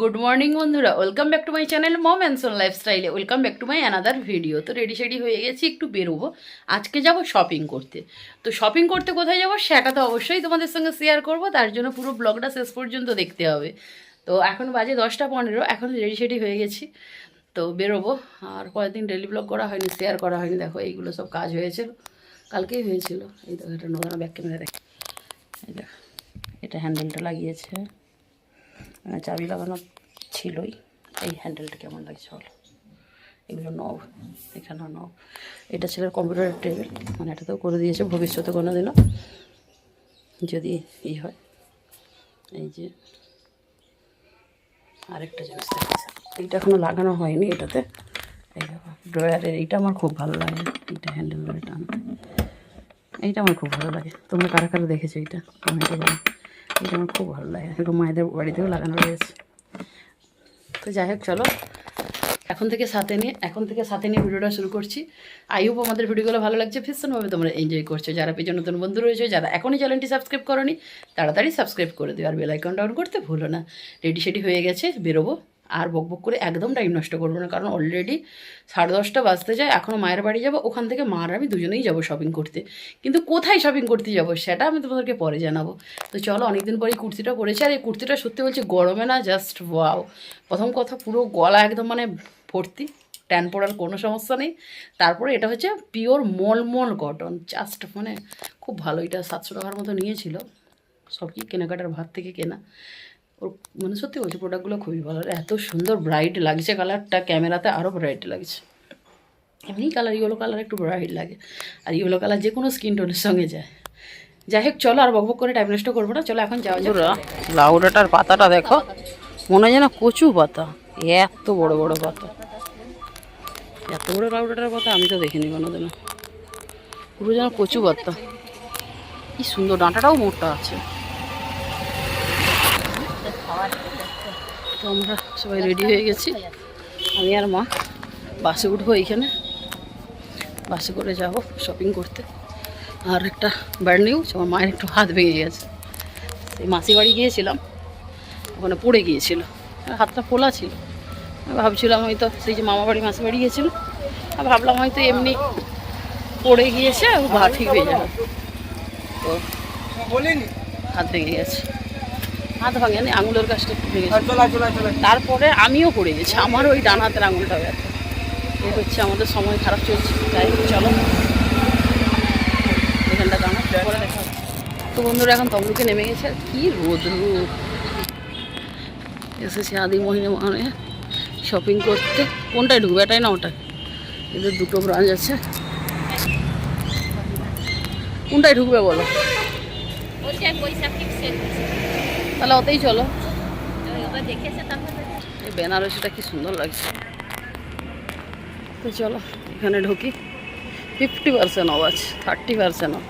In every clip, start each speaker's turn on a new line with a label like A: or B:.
A: Good morning বন্ধুরা। Welcome back to my channel মম অ্যান্সন লাইফস্টাইলে welcome back to my another video তো ready শেডি হয়ে গেছি, একটু বেরোবো। আজকে যাব শপিং করতে। তো শপিং করতে কোথায় যাব, সেটা তো অবশ্যই তোমাদের সঙ্গে শেয়ার করব। তার জন্য পুরো ব্লগটা শেষ পর্যন্ত দেখতে হবে। তো এখন বাজে দশটা পনেরো। এখন রেডি শেডি হয়ে গেছি। তো বেরোবো। আর কয়েকদিন ডেলি ব্লগ করা হয়নি শেয়ার করা হয়নি। দেখো, এইগুলো সব কাজ হয়েছিল কালকেই হয়েছিল। এই দেখো, এটা নতুন ব্যাক ক্যামেরা দেখ। এই এটা হ্যান্ডেলটা লাগিয়েছে। মানে চাবি লাগানো ছিলই। এই হ্যান্ডেলটা কেমন লাগছে বলো? এগুলো নব এখানে নব। এটা ছিল কম্পিউটারের টেবিল মানে এটাতেও করে দিয়েছে, ভবিষ্যতে কোনো দিনও যদি ই হয়, এই যে আরেকটা জিনিস এইটা এখনও লাগানো হয়নি এটাতে। এই ড্রয়ারের এইটা আমার খুব ভালো লাগে, এইটা হ্যান্ডেল টানতে এইটা আমার খুব ভালো লাগে। তোমরা কারা কারা দেখেছ এইটা? কমেন্টে বলো। এটা আমার খুব ভালো লাগে। একটু মায়েদের বাড়িতেও লাগানো রয়েছে। তো যাই হোক, চলো। এখন থেকে সাথে নিয়ে, এখন থেকে সাথে নিয়ে ভিডিওটা শুরু করছি। আই হোপ আমাদের ভিডিওগুলো ভালো লাগছে। ভীষণভাবে তোমরা এনজয় করছ। যারা পেছনে নতুন বন্ধু রয়েছে, যারা এখনই চ্যানেলটি সাবস্ক্রাইব করনি, তাড়াতাড়ি সাবস্ক্রাইব করে দিও। আর বেল আইকনটা অন করতে ভুলো না। রেডি সেডি হয়ে গেছে, বেরোবো। আর বক বক করে একদম টাইম নষ্ট করব না। কারণ অলরেডি সাড়ে দশটা বাজতে যায় এখনও মায়ের বাড়ি যাব, ওখান থেকে মা আর আমি দুজনেই যাব শপিং করতে। কিন্তু কোথায় শপিং করতে যাব সেটা আমি তোমাদেরকে পরে জানাব। তো চলো, অনেকদিন পরে এই কুর্তিটা পরেছি, আর এই কুর্তিটা সত্যি বলছি গরমে না জাস্ট ওয়াও প্রথম কথা, পুরো গলা একদম মানে ভর্তি ট্যান পড়ার কোনো সমস্যা নেই। তারপরে এটা হচ্ছে পিওর মলমল কটন জাস্ট মানে খুব ভালো। এটা সাতশো টাকার মতো নিয়েছিল, সব কি কেনাকাটার ভাত থেকে কেনা। ওর মানে সত্যি বলছি প্রোডাক্টগুলো খুবই ভালো। আর এত সুন্দর ব্রাইট লাগছে কালারটা ক্যামেরাতে আরও ব্রাইট লাগছে। এমনি কালার ইয়েলো কালার একটু ব্রাইট লাগে। আর ইয়েলো কালার যে কোনো স্কিন টোনের সঙ্গে যায়। যাই হোক চলো আর বকবক করে টাইম নষ্ট করব না। চলো এখন যাওয়া যাক। লাউডাটার পাতাটা দেখো। মনে হয় যেন কচু পাতা। এত বড় বড় পাতা। এত বড় লাউডাটার পাতা আমি তো দেখিনি কোনোদিনও। পুরো যেন কচু পাতা। কি সুন্দর ডাঁটাটাও মোটা আছে। আমরা সবাই রেডি হয়ে গেছি। আমি আর মা বাসে উঠবো এইখানে। বাসে করে যাব শপিং করতে। আর একটা ব্যাড নিউজ আমার মায়ের একটু হাত ভেঙে গেছে। এই মাসি বাড়ি গিয়েছিলাম ওখানে পড়ে গিয়েছিল। হাতটা ফোলা ছিল। ভাবছিলাম হয়তো সেই যে মামা বাড়ি মাসি বাড়ি গিয়েছিল। আর ভাবলাম হয়তো এমনি পড়ে গিয়েছে ভা ঠিক হয়ে যাবে। তো হাত ভেঙে গেছে। হাত ভাঙেনি আঙুলের কাছটা একটু ভেঙেছে তারপরে আমিও পড়ে গেছি আমারও ওই ডান হাতের আঙুলটা ব্যথা এই হচ্ছে আমাদের সময় খারাপ চলছে। হোক চলো। এখানটা দাঁড়া পরে দেখা তো বন্ধুরা এখন তমলুকে নেমে গেছে। কি রোদ রোদ এসেছে আদি মহিলা মানে শপিং করতে। কোনটায় ঢুকবে? এটাই না ওটা এদের দুটো ব্রাঞ্চ আছে। কোনটায় ঢুকবে বলো? তাহলে ওতেই চলো। এই বেনারসিটা কি সুন্দর লাগছে। তো চলো এখানে ঢুকি। ফিফটি পার্সেন্ট অফ আছে থার্টি পার্সেন্ট অফ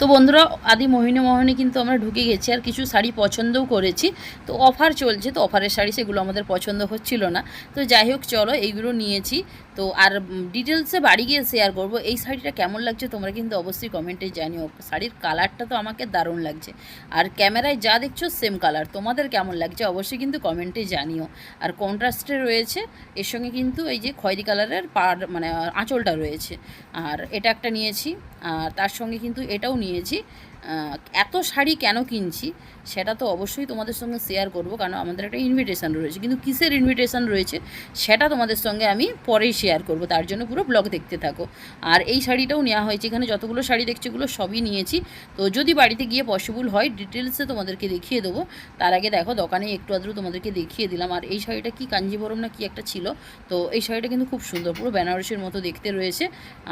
A: তো বন্ধুরা, আদি মোহিনী মোহিনী কিন্তু আমরা ঢুকে গেছি আর কিছু শাড়ি পছন্দও করেছি। তো অফার চলছে, তো অফারের শাড়ি সেগুলো আমাদের পছন্দ হচ্ছিল না। তো যাই হোক, চলো এইগুলো নিয়েছি। তো আর ডিটেলসে বাড়ি গিয়ে শেয়ার করব। এই শাড়িটা কেমন লাগছে তোমরা কিন্তু অবশ্যই কমেন্টে জানিও। শাড়ির কালারটা তো আমাকে দারুণ লাগছে। আর ক্যামেরায় যা দেখছ সেম কালার তোমাদের কেমন লাগছে অবশ্যই কিন্তু কমেন্টে জানিও। আর কন্ট্রাস্টে রয়েছে, এর সঙ্গে কিন্তু এই যে খয়েরি কালারের পার মানে আঁচলটা রয়েছে। আর এটা একটা নিয়েছি। আর তার সঙ্গে কিন্তু এটাও নিয়েছি এত শাড়ি কেন কিনছি? সেটা তো অবশ্যই তোমাদের সঙ্গে শেয়ার করব, কারণ আমাদের একটা ইনভিটেশান রয়েছে। কিন্তু কিসের ইনভিটেশান রয়েছে, সেটা তোমাদের সঙ্গে আমি পরেই শেয়ার করব। তার জন্য পুরো ব্লগ দেখতে থাকো। আর এই শাড়িটাও নেওয়া হয়েছে, এখানে যতগুলো শাড়ি দেখছ এগুলো সবই নিয়েছি। তো যদি বাড়িতে গিয়ে পসিবল হয় ডিটেলসে তোমাদেরকে দেখিয়ে দেবো। তার আগে দেখো, দোকানে একটু আধটু তোমাদেরকে দেখিয়ে দিলাম। আর এই শাড়িটা কি কাঞ্জিবরম না কি একটা ছিল? তো এই শাড়িটা কিন্তু খুব সুন্দর, পুরো বেনারসির মতো দেখতে রয়েছে।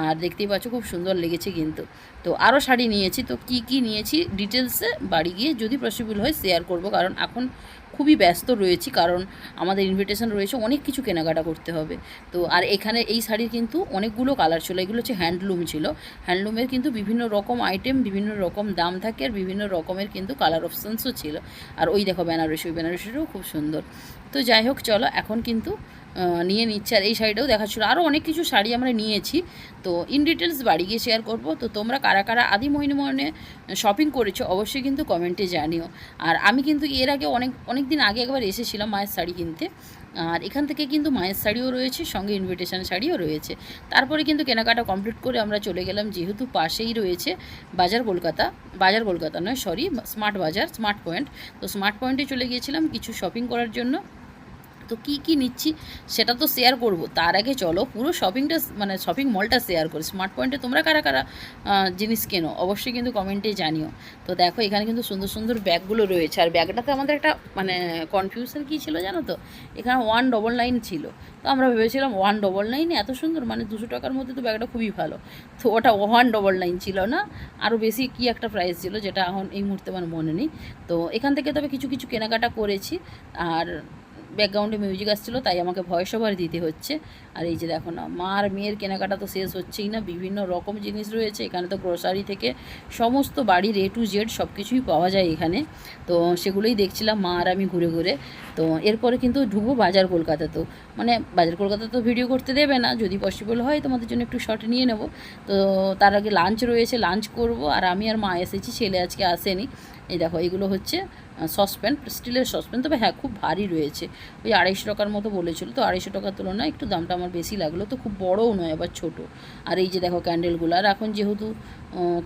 A: আর দেখতেই পাচ্ছ, খুব সুন্দর লেগেছে কিন্তু। তো আরও শাড়ি নিয়েছি। তো কি কি নিয়েছি? ডিটেলসে বাড়ি গিয়ে যদি পসিবল হয় শেয়ার করব। কারণ এখন খুবই ব্যস্ত রয়েছি, কারণ আমাদের ইনভিটেশন রয়েছে, অনেক কিছু কেনাকাটা করতে হবে। তো আর এখানে এই শাড়ির কিন্তু অনেকগুলো কালার ছিল, এগুলো হচ্ছে হ্যান্ডলুম ছিল। হ্যান্ডলুমের কিন্তু বিভিন্ন রকম আইটেম বিভিন্ন রকম দাম থাকে আর বিভিন্ন রকমের কিন্তু কালার অপশানসও ছিল। আর ওই দেখো বেনারসি, ওই বেনারসিটাও খুব সুন্দর। তো যাই হোক, চলো এখন কিন্তু নিয়ে নিচ্ছে। আর এই শাড়িটাও দেখাচ্ছিল। আরও অনেক কিছু শাড়ি আমরা নিয়েছি। তো ইন ডিটেলস বাড়ি গিয়ে শেয়ার করব। তো তোমরা কারা কারা আদি মোহিনী মোহনে শপিং করেছ, অবশ্যই কিন্তু কমেন্টে জানিও। আর আমি কিন্তু এর আগে অনেক অনেক দিন আগে একবার এসেছিলাম মায়ের শাড়ি কিনতে। আর এখান থেকে কিন্তু মায়ের শাড়িও রয়েছে, সঙ্গে ইনভিটেশন শাড়িও রয়েছে। তারপরে কিন্তু কেনাকাটা কমপ্লিট করে আমরা চলে গেলাম যেহেতু পাশেই রয়েছে বাজার কলকাতা। বাজার কলকাতা নয় sorry smart Bazaar smart point তো স্মার্ট পয়েন্টে চলে গিয়েছিলাম কিছু শপিং করার জন্য। তো কি কি নিচ্ছি সেটা তো শেয়ার করব। তার আগে চলো, পুরো শপিংটা মানে শপিং মলটা শেয়ার করি। স্মার্ট পয়েন্টে তোমরা কারা কারা জিনিস কেনো? অবশ্যই কিন্তু কমেন্টে জানিও। তো দেখো, এখানে কিন্তু সুন্দর সুন্দর ব্যাগগুলো রয়েছে। আর ব্যাগটাতে আমাদের একটা মানে কনফিউশন কী ছিল জানো তো? এখানে ওয়ান ডবল নাইন ছিল। তো আমরা ভেবেছিলাম ওয়ান ডবল নাইনে এত সুন্দর মানে দুশো টাকার মধ্যে তো ব্যাগটা খুবই ভালো। তো ওটা ওয়ান ডবল নাইন ছিল না। আরও বেশি কি একটা প্রাইস ছিল, যেটা এখন এই মুহূর্তে আমার মনে নেই। তো এখান থেকে তবে কিছু কিছু কেনাকাটা করেছি। আর ব্যাকগ্রাউন্ডে মিউজিক আসছিল, তাই আমাকে ভয়েস ওভার দিতে হচ্ছে। আর এই যে দেখো না, মা আর মেয়ের কেনাকাটা তো শেষ হচ্ছেই না, বিভিন্ন রকম জিনিস রয়েছে। এখানে তো গ্রোসারি থেকে সমস্ত বাড়ির এ টু জেড সব কিছুই পাওয়া যায় এখানে। তো সেগুলোই দেখছিলাম মা আর আমি ঘুরে ঘুরে। তো এরপরে কিন্তু ঢুকবো বাজার কলকাতা তো মানে বাজার কলকাতা তো ভিডিও করতে দেবে না, যদি পসিবল হয় তোমাদের জন্য একটু শর্ট নিয়ে নেব। তো তার আগে লাঞ্চ রয়েছে লাঞ্চ করব। আর আমি আর মা এসেছি, ছেলে আজকে আসেনি। এই দেখো, এগুলো হচ্ছে সসপ্যান, স্টিলের সসপ্যান, তবে হ্যাঁ খুব ভারী রয়েছে। ওই আড়াইশো টাকার মতো বলেছিল, তো আড়াইশো টাকার তুলনায় একটু দামটা আমার বেশি লাগল। তো খুব বড়ও নয়, আবার ছোট। আর এই যে দেখো ক্যান্ডেলগুলো আর এখন যেহেতু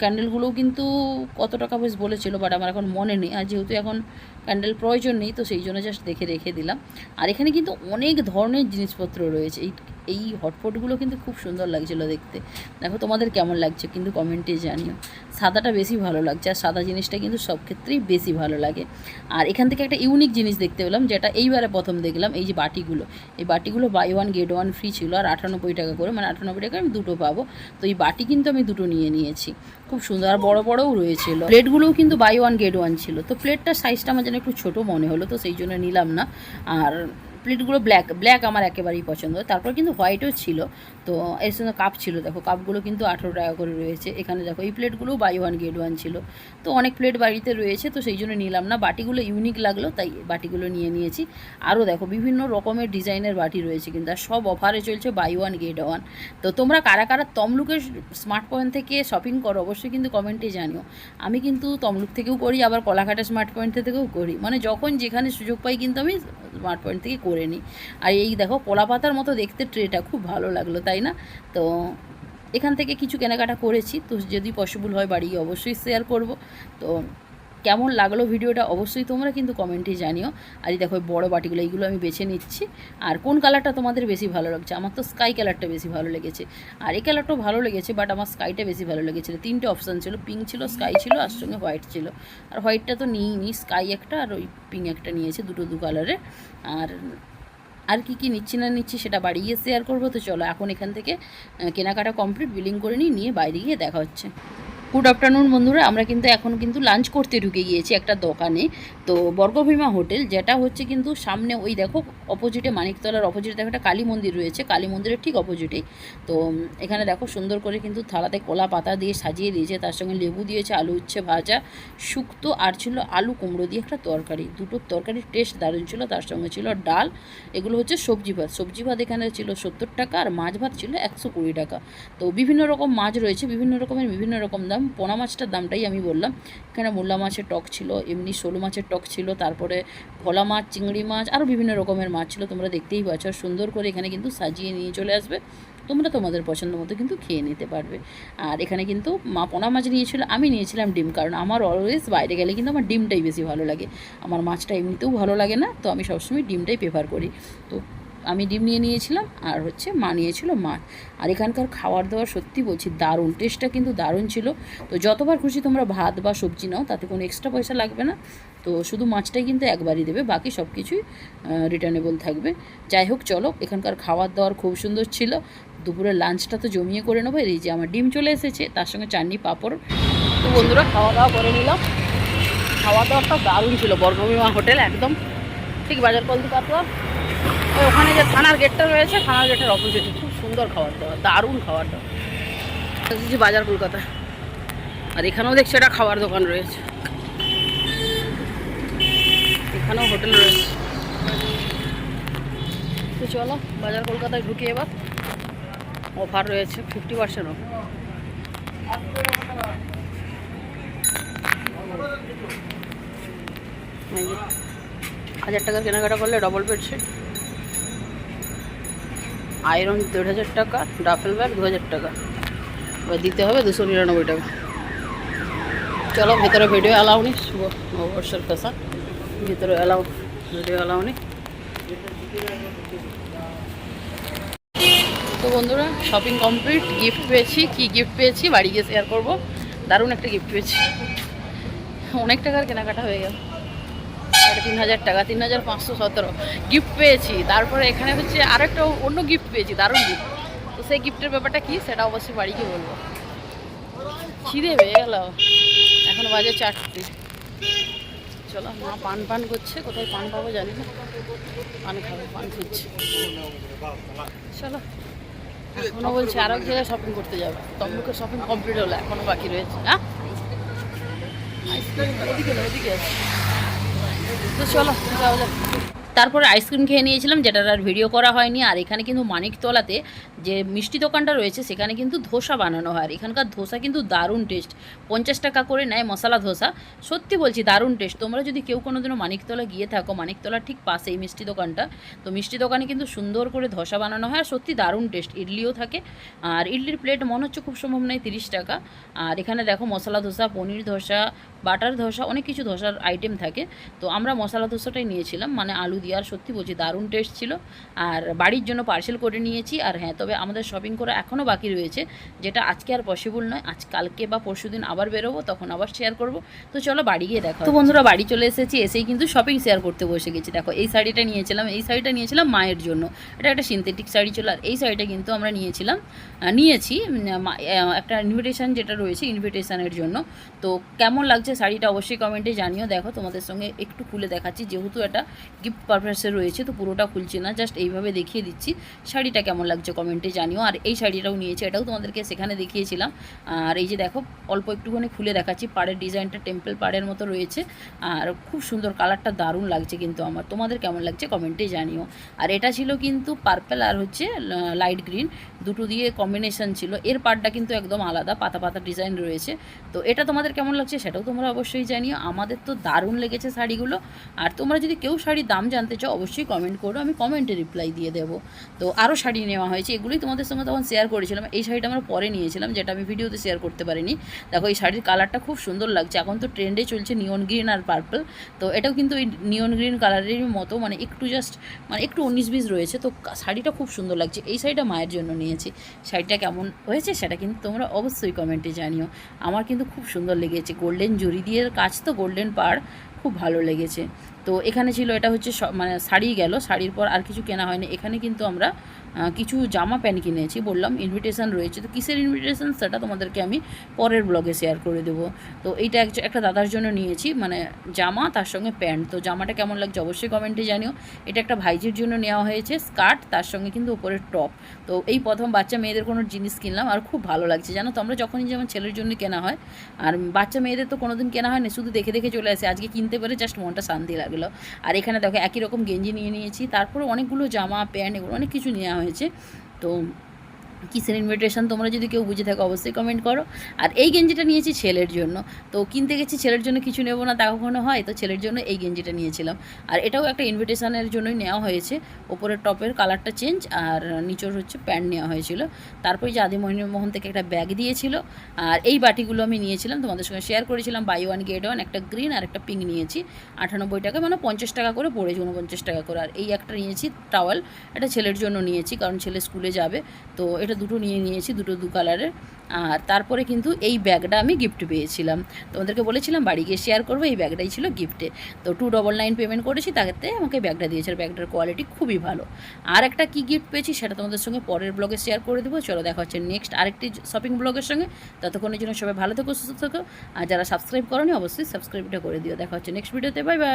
A: ক্যান্ডেলগুলোও কিন্তু কত টাকা বেশ বলেছিল বাট আমার এখন মনে নেই। আর যেহেতু এখন ক্যান্ডেল প্রয়োজন নেই, তো সেই জন্য জাস্ট দেখে রেখে দিলাম। আর এখানে কিন্তু অনেক ধরনের জিনিসপত্র রয়েছে। এই এই হটপটগুলো কিন্তু খুব সুন্দর লাগছিল দেখতে। দেখো তোমাদের কেমন লাগছে, কিন্তু কমেন্টে জানিও। সাদাটা বেশি ভালো লাগছে, আর সাদা জিনিসটা কিন্তু সব ক্ষেত্রেই বেশি ভালো লাগে। আর এখান থেকে একটা ইউনিক জিনিস দেখতে পেলাম, যেটা এইবারে প্রথম দেখলাম, এই যে বাটিগুলো। এই বাটিগুলো buy one get one free ছিল, আর আটানব্বই টাকা করে মানে আটানব্বই টাকা আমি দুটো পাবো। তো এই বাটি কিন্তু আমি দুটো নিয়ে নিয়েছি। খুব সুন্দর, আর বড় বড়ও রয়েছিল। প্লেটগুলোও কিন্তু বাই ওয়ান গেট ওয়ান ছিল। তো প্লেটটার সাইজটা আমার যেন একটু ছোটো মনে হলো, তো সেই জন্য নিলাম না। আর প্লেটগুলো ব্ল্যাক ব্ল্যাক আমার একেবারেই পছন্দ। তারপর কিন্তু হোয়াইটও ছিল। তো এর সঙ্গে কাপ ছিল, দেখো কাপগুলো কিন্তু আঠেরো টাকা করে রয়েছে। এখানে দেখো, এই প্লেটগুলোও বাই ওয়ান গেট ওয়ান ছিল। তো অনেক প্লেট বাড়িতে রয়েছে, তো সেই জন্য নিলাম না। বাটিগুলো ইউনিক লাগল, তাই বাটিগুলো নিয়ে নিয়েছি। আরও দেখো, বিভিন্ন রকমের ডিজাইনের বাটি রয়েছে কিন্তু, আর সব অফারে চলছে বাই ওয়ান গেট ওয়ান তো তোমরা কারা কারা তমলুকের স্মার্ট পয়েন্ট থেকে শপিং করো, অবশ্যই কিন্তু কমেন্টে জানিও। আমি কিন্তু তমলুক থেকেও করি, আবার কলাঘাটা স্মার্ট পয়েন্ট থেকেও করি। মানে যখন যেখানে সুযোগ পাই কিন্তু আমি স্মার্ট পয়েন্ট থেকে করে নিই। আর এই দেখো কলা পাতার মতো দেখতে ট্রেটা খুব ভালো লাগল। তাই না? তো এখান থেকে কিছু কেনাকাটা করেছি। তো যদি পসিবল হয় বাড়ি অবশ্যই শেয়ার করব। তো কেমন লাগল ভিডিওটা অবশ্যই তোমরা কিন্তু কমেন্টে জানিও। আর দেখো বড় বাটিগুলো, এইগুলো আমি বেছে নিচ্ছি। আর কোন কালারটা তোমাদের বেশি ভালো লাগছে? আমার তো স্কাই কালারটা বেশি ভালো লেগেছে। আর এই কালারটাও ভালো লেগেছে বাট আমার স্কাইটা বেশি ভালো লেগেছিলো। তিনটে অপশান ছিল পিঙ্ক ছিল স্কাই ছিল, আর সঙ্গে হোয়াইট ছিল। আর হোয়াইটটা তো নিইনি স্কাই একটা, আর ওই পিঙ্ক একটা নিয়েছে দুটো দু কালারের আর আর কি কি নিচ্ছি না নিচ্ছি সেটা বাড়ি গিয়ে শেয়ার করব। তো চলো এখন এখান থেকে কেনাকাটা কমপ্লিট বিলিং করে নিয়ে বাইরে গিয়ে দেখা হচ্ছে। গুড আফটারনুন বন্ধুরা। আমরা কিন্তু এখন কিন্তু লাঞ্চ করতে ঢুকে গিয়েছি একটা দোকানে। তো বর্গভীমা হোটেল, যেটা হচ্ছে কিন্তু সামনে ওই দেখো অপোজিটে মানিকতলার অপোজিটে দেখো একটা কালী মন্দির রয়েছে। কালী মন্দিরের ঠিক অপোজিটেই তো এখানে দেখো সুন্দর করে কিন্তু থালাতে কলা পাতা দিয়ে সাজিয়ে দিয়েছে। তার সঙ্গে লেবু দিয়েছে, আলু উচ্ছে ভাজা, শুক্তো আর ছিল আলু কুমড়ো দিয়ে একটা তরকারি। দুটো তরকারির টেস্ট দারুণ ছিল। তার সঙ্গে ছিল ডাল। এগুলো হচ্ছে সবজি ভাত। সবজি ভাত এখানে ছিল সত্তর টাকা আর মাছ ভাত ছিল একশো কুড়ি টাকা। তো বিভিন্ন রকম মাছ রয়েছে, বিভিন্ন রকমের, বিভিন্ন রকম দাম। পোনা মাছটার দামটাই আমি বললাম। এখানে মোল্লা মাছের টক ছিল, এমনি শোল মাছের টক ছিল, তারপরে ভোলা মাছ, চিংড়ি মাছ আরও বিভিন্ন রকমের মাছ ছিল, তোমরা দেখতেই পাচ্ছ। সুন্দর করে এখানে কিন্তু সাজিয়ে নিয়ে চলে আসবে। তোমরা তোমাদের পছন্দ মতো কিন্তু খেয়ে নিতে পারবে। আর এখানে কিন্তু মা পোনা মাছ নিয়েছিল, আমি নিয়েছিলাম ডিম, কারণ আমার অলওয়েজ বাইরে গেলে কিন্তু আমার ডিমটাই বেশি ভালো লাগে। আমার মাছটা এমনিতেও ভালো লাগে না, তো আমি সবসময় ডিমটাই প্রেফার করি। তো আমি ডিম নিয়ে নিয়েছিলাম আর হচ্ছে মা নিয়েছিল মাছ। আর এখানকার খাবার দাওয়ার সত্যি বলছি দারুণ টেস্টটা কিন্তু দারুণ ছিল। তো যতবার খুশি তোমরা ভাত বা সবজি নাও, তাতে কোনো এক্সট্রা পয়সা লাগবে না। তো শুধু মাছটাই কিন্তু একবারই দেবে, বাকি সব কিছুই রিটার্নেবল থাকবে। যাই হোক, চলো, এখানকার খাবার দাওয়ার খুব সুন্দর ছিল। দুপুরের লাঞ্চটা তো জমিয়ে করে নেব এই যে আমার ডিম চলে এসেছে, তার সঙ্গে চাটনি, পাঁপড়। তো বন্ধুরা খাওয়া দাওয়া করে নিলাম। খাওয়া দাওয়াটা দারুণ ছিল, বর্গভীমা হোটেল, একদম। ঠিক বাজার কলকাতা ওই ওখানে যে থানার গেটটা রয়েছে, থানার গেটের অপোজিটে খুব সুন্দর খাবার দাবার, দারুণ খাবার দাবার। এসেছি বাজার কলকাতা। আর এখানেও দেখছি একটা খাবার দোকান রয়েছে। এখানেও হোটেল রয়েছে। তো চলো, বাজার কলকাতায় ঢুকি এবার। অফার রয়েছে ফিফটি পার্সেন্ট অফ হাজার টাকার কেনাকাটা করলে ডবল বেডশিট আয়রন দেড় হাজার টাকা, ডাফেল ব্যাগ দু হাজার টাকা। এবার দিতে হবে দুশো নিরানব্বই টাকা। চলো, ভেতরে ভিডিও অ্যালাউ নি। শুভ নববর্ষের পেশা ভিতরে অ্যালাউ ভিডিও অ্যালাউ নি। তো বন্ধুরা শপিং কমপ্লিট গিফট পেয়েছি। কি গিফট পেয়েছি? বাড়ি গিয়ে শেয়ার করব। দারুণ একটা গিফট পেয়েছি। অনেক টাকার কেনাকাটা হয়ে গেল। সাড়ে তিন হাজার টাকা তিন হাজার পাঁচশো সতেরো গিফট পেয়েছি। তারপরে এখানে হচ্ছে আর একটা অন্য গিফট পেয়েছি, দারুণ গিফট তো সেই গিফটের ব্যাপারটা কি? সেটা অবশ্যই বাড়িকে বলব। খিদে পেয়ে গেল। এখন বাজে চারটে। চলো, মা পান পান করছে, কোথায় পান পাবো জানি না। পান খাব, পান খুঁজছে চলো, এখনও বলছে আর এক জায়গায় শপিং করতে যাবে। তমলুকের শপিং কমপ্লিট হলো, এখনও বাকি রয়েছে। হ্যাঁ আইসক্রিম ওদিকে ওদিকে আছে। চলো যাওয়া যাক তারপরে আইসক্রিম খেয়ে নিয়েছিলাম, যেটার আর ভিডিও করা হয়নি। আর এখানে কিন্তু মানিকতলাতে যে মিষ্টি দোকানটা রয়েছে, সেখানে কিন্তু ধোসা বানানো হয়। আর এখানকার ধোসা কিন্তু দারুণ টেস্ট পঞ্চাশ টাকা করে নেয় মশলা ধোসা। সত্যি বলছি, দারুণ টেস্ট তোমরা যদি কেউ কোনোদিনও মানিকতলা গিয়ে থাকো, মানিকতলার ঠিক পাশে এই মিষ্টি দোকানটা, তো মিষ্টি দোকানে কিন্তু সুন্দর করে ধোসা বানানো হয়। আর সত্যি দারুণ টেস্ট ইডলিও থাকে। আর ইডলির প্লেট মনে হচ্ছে খুব সম্ভব নয়, তিরিশ টাকা। আর এখানে দেখো মশলা ধোসা, পনির ধোসা, বাটার ধোসা, অনেক কিছু ধোসার আইটেম থাকে। তো আমরা মশলা ধোসাটাই নিয়েছিলাম। মানে আলু দিয়ে আর সত্যি বলছি দারুণ টেস্ট ছিল। আর বাড়ির জন্য পার্সেল করে নিয়েছি আর হ্যাঁ তবে আমাদের শপিং করা এখনও বাকি রয়েছে যেটা আজকে আর পসিবল নয়। আজ কালকে বা পরশু দিন আবার বেরোবো তখন আবার শেয়ার করব। তো চলো বাড়ি গিয়ে দেখো তো বন্ধুরা বাড়ি চলে এসেছি এসেই কিন্তু শপিং শেয়ার করতে বসে গেছি। দেখো এই শাড়িটা নিয়েছিলাম এই শাড়িটা নিয়েছিলাম মায়ের জন্য। এটা একটা সিনথেটিক শাড়ি ছিল আর এই শাড়িটা কিন্তু আমরা নিয়েছিলাম নিয়েছি একটা ইনভিটেশান যেটা রয়েছে ইনভিটেশানের জন্য। তো কেমন লাগছে শাড়িটা অবশ্যই কমেন্টে জানিও। দেখো তোমাদের সঙ্গে একটু খুলে দেখাচ্ছি যেহেতু এটা গিফট পারপাসে রয়েছে, তো পুরোটা খুলছি না জাস্ট এইভাবে দেখিয়ে দিচ্ছি। শাড়িটা কেমন লাগছে কমেন্টে জানিও, আর এই শাড়িটাও নিয়েছি, এটাও তোমাদেরকে সেখানে দেখিয়েছিলাম। আর এই যে দেখো, অল্প একটুখানি খুলে দেখাচ্ছি, পাড়ের ডিজাইনটা টেম্পল পাড়ের মতো রয়েছে, আর খুব সুন্দর কালারটা দারুণ লাগছে কিন্তু আমার, তোমাদের কেমন লাগছে কমেন্টে জানিও। আর এটা ছিল কিন্তু পার্পেল আর হচ্ছে লাইট গ্রিন দুটো দিয়ে কম্বিনেশন ছিল, এর পার্টটা কিন্তু একদম আলাদা, পাতা পাতা ডিজাইন রয়েছে, তো এটা তোমাদের কেমন লাগছে সেটাও তোমরা অবশ্যই জানিও, আমাদের তো দারুণ লেগেছে শাড়িগুলো, আর তোমরা যদি কেউ শাড়ির দাম জানতে চাও, অবশ্যই কমেন্ট করো। আমি কমেন্টে রিপ্লাই দিয়ে দেবো। তো আরও শাড়ি নেওয়া হয়েছে। এগুলোই তোমাদের সঙ্গে তখন শেয়ার করেছিলাম। এই শাড়িটা আমরা পরে নিয়েছিলাম, যেটা আমি ভিডিওতে শেয়ার করতে পারিনি। দেখো, এই শাড়ির কালারটা খুব সুন্দর লাগছে। এখন তো ট্রেন্ডে চলছে নিয়ন গ্রিন আর পার্পল তো এটাও কিন্তু এই নিয়ন গ্রিন কালারেরই মতো মানে একটু জাস্ট মানে একটু উনিশ বিশ রয়েছে। তো শাড়িটা খুব সুন্দর লাগছে। এই শাড়িটা মায়ের জন্য নিয়েছি। শাড়িটা কেমন হয়েছে সেটা কিন্তু তোমরা অবশ্যই কমেন্টে জানিও। আমার কিন্তু খুব সুন্দর লেগেছে। গোল্ডেন জরি দিয়ে কাজ তো গোল্ডেন পাড়। খুব ভালো লেগেছে। তো এখানে ছিল, এটা হচ্ছে মানে শাড়ি গেল, শাড়ির পর আর কিছু কেনা হয়নি। এখানে কিন্তু আমরা কিছু জামা প্যান্ট কিনেছি, বললাম ইনভিটেশন রয়েছে, তো কিসের ইনভিটেশান সেটা তোমাদেরকে আমি পরের ব্লগে শেয়ার করে দেবো। তো এইটা একটা দাদার জন্য নিয়েছি মানে জামা, তার সঙ্গে প্যান্ট। তো জামাটা কেমন লাগছে অবশ্যই কমেন্টে জানিও। এটা একটা ভাইজির জন্য নেওয়া হয়েছে, স্কার্ট, তার সঙ্গে কিন্তু উপরের টপ। তো এই প্রথম বাচ্চা মেয়েদের কোনো জিনিস কিনলাম, আর খুব ভালো লাগছে। জানো তো আমরা যখনই যেমন ছেলের জন্য কেনা হয়, আর বাচ্চা মেয়েদের তো কোনোদিন কেনা হয় না শুধু দেখে দেখে চলে আসে। আজকে কিনতে পেরে জাস্ট মনটা শান্তি লাগল। আর এখানে দেখো একই রকম গেঞ্জি নিয়ে নিয়েছি, তারপরে অনেকগুলো জামা, প্যান্ট, এগুলো অনেক কিছু নেওয়া হয়েছে। তো কিসের ইনভিটেশন তোমরা যদি কেউ বুঝে থাকো, অবশ্যই কমেন্ট করো। আর এই গেঞ্জিটা নিয়েছি ছেলের জন্য। তো কিনতে গেছি, ছেলের জন্য কিছু নেব না, তা কখনো হয়? তো ছেলের জন্য এই গেঞ্জিটা নিয়েছিলাম। আর এটাও একটা ইনভিটেশনের জন্যই নেওয়া হয়েছে। ওপরের টপের কালারটা চেঞ্জ আর নিচের হচ্ছে প্যান্ট নেওয়া হয়েছিল। তারপরে যে মোহন থেকে একটা ব্যাগ দিয়েছিল, আর এই বাটিগুলো আমি নিয়েছিলাম। তোমাদের সঙ্গে শেয়ার করেছিলাম বাই ওয়ান গেট ওয়ান একটা গ্রিন আর একটা পিঙ্ক নিয়েছি। আটানব্বই টাকা মানে পঞ্চাশ টাকা করে পড়েছে, উনপঞ্চাশ টাকা করে। আর এই একটা নিয়েছি টাওয়াল এটা ছেলের জন্য নিয়েছি, কারণ ছেলে স্কুলে যাবে। তো এটা দুটো নিয়ে নিয়েছি, দুটো দু কালারের আর তারপরে কিন্তু এই ব্যাগটা আমি গিফট পেয়েছিলাম। তোমাদেরকে বলেছিলাম বাড়ি গিয়ে শেয়ার করব, এই ব্যাগটাই ছিল গিফটে তো টু ডবল নাইন পেমেন্ট করেছি, তাতে আমাকে ব্যাগটা দিয়েছে। ব্যাগটার কোয়ালিটি খুবই ভালো। আর একটা কী গিফট পেয়েছি সেটা তোমাদের সঙ্গে পরের ব্লগে শেয়ার করে দেবো। চলো দেখা হচ্ছে নেক্সট আরেকটি শপিং ব্লগের সঙ্গে। ততক্ষণের জন্য সবাই ভালো থেকো, সুস্থ থেকো। আর যারা সাবস্ক্রাইব করনি, অবশ্যই সাবস্ক্রাইবটা করে দিও। দেখা হচ্ছে নেক্সট ভিডিওতে বাই বাই